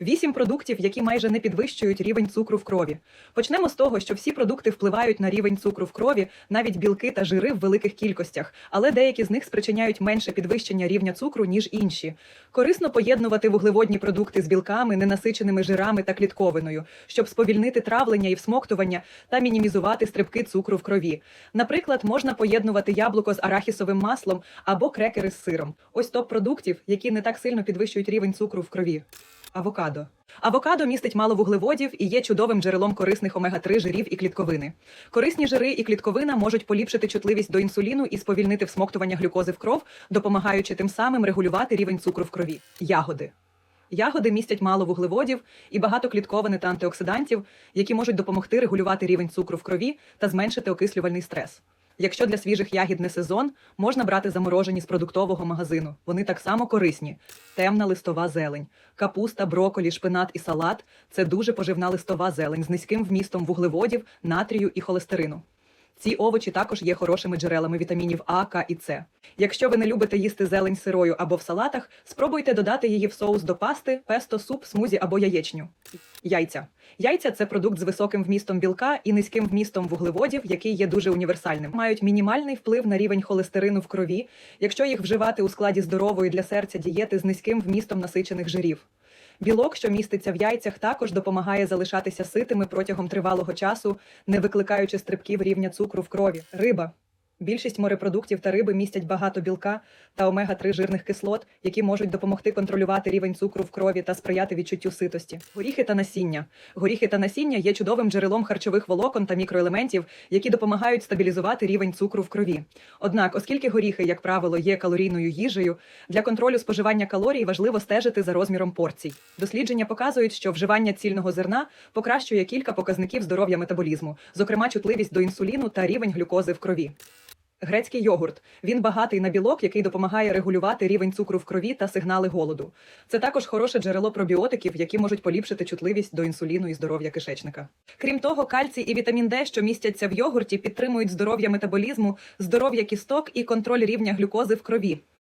Вісім продуктів, які майже не підвищують рівень цукру в крові. Почнемо з того, що всі продукти впливають на рівень цукру в крові, навіть білки та жири в великих кількостях, але деякі з них спричиняють менше підвищення рівня цукру, ніж інші. Корисно поєднувати вуглеводні продукти з білками, ненасиченими жирами та клітковиною, щоб сповільнити травлення і всмоктування та мінімізувати стрибки цукру в крові. Наприклад, можна поєднувати яблуко з арахісовим маслом або крекери з сиром. Ось топ продуктів, які не так сильно підвищують рівень цукру в крові. Авокадо. Авокадо містить мало вуглеводів і є чудовим джерелом корисних омега-3 жирів і клітковини. Корисні жири і клітковина можуть поліпшити чутливість до інсуліну і сповільнити всмоктування глюкози в кров, допомагаючи тим самим регулювати рівень цукру в крові. Ягоди. Ягоди містять мало вуглеводів і багато клітковини та антиоксидантів, які можуть допомогти регулювати рівень цукру в крові та зменшити окислювальний стрес. Якщо для свіжих ягід не сезон, можна брати заморожені з продуктового магазину. Вони так само корисні. Темна листова зелень, капуста, броколі, шпинат і салат це дуже поживна листова зелень з низьким вмістом вуглеводів, натрію і холестерину. Ці овочі також є хорошими джерелами вітамінів А, К і С. Якщо ви не любите їсти зелень сирою або в салатах, спробуйте додати її в соус до пасти, песто, суп, смузі або яєчню. Яйця. Яйця це продукт з високим вмістом білка і низьким вмістом вуглеводів, який є дуже універсальним. Мають мінімальний вплив на рівень холестерину в крові, якщо їх вживати у складі здорової для серця дієти з низьким вмістом насичених жирів. Білок, що міститься в яйцях, також допомагає залишатися ситими протягом тривалого часу, не викликаючи стрибків рівня цукру в крові. Риба. Більшість морепродуктів та риби містять багато білка та омега-3 жирних кислот, які можуть допомогти контролювати рівень цукру в крові та сприяти відчуттю ситості. Горіхи та насіння. Горіхи та насіння є чудовим джерелом харчових волокон та мікроелементів, які допомагають стабілізувати рівень цукру в крові. Однак, оскільки горіхи, як правило, є калорійною їжею, для контролю споживання калорій важливо стежити за розміром порцій. Дослідження показують, що вживання цільного зерна покращує кілька показників здоров'я метаболізму, зокрема чутливість до інсуліну та рівень глюкози в крові. Грецький йогурт. Він багатий на білок, який допомагає регулювати рівень цукру в крові та сигнали голоду. Це також хороше джерело пробіотиків, які можуть поліпшити чутливість до інсуліну і здоров'я кишечника. Крім того, кальцій і вітамін Д, що містяться в йогурті, підтримують здоров'я метаболізму, здоров'я кісток і контроль рівня глюкози в крові.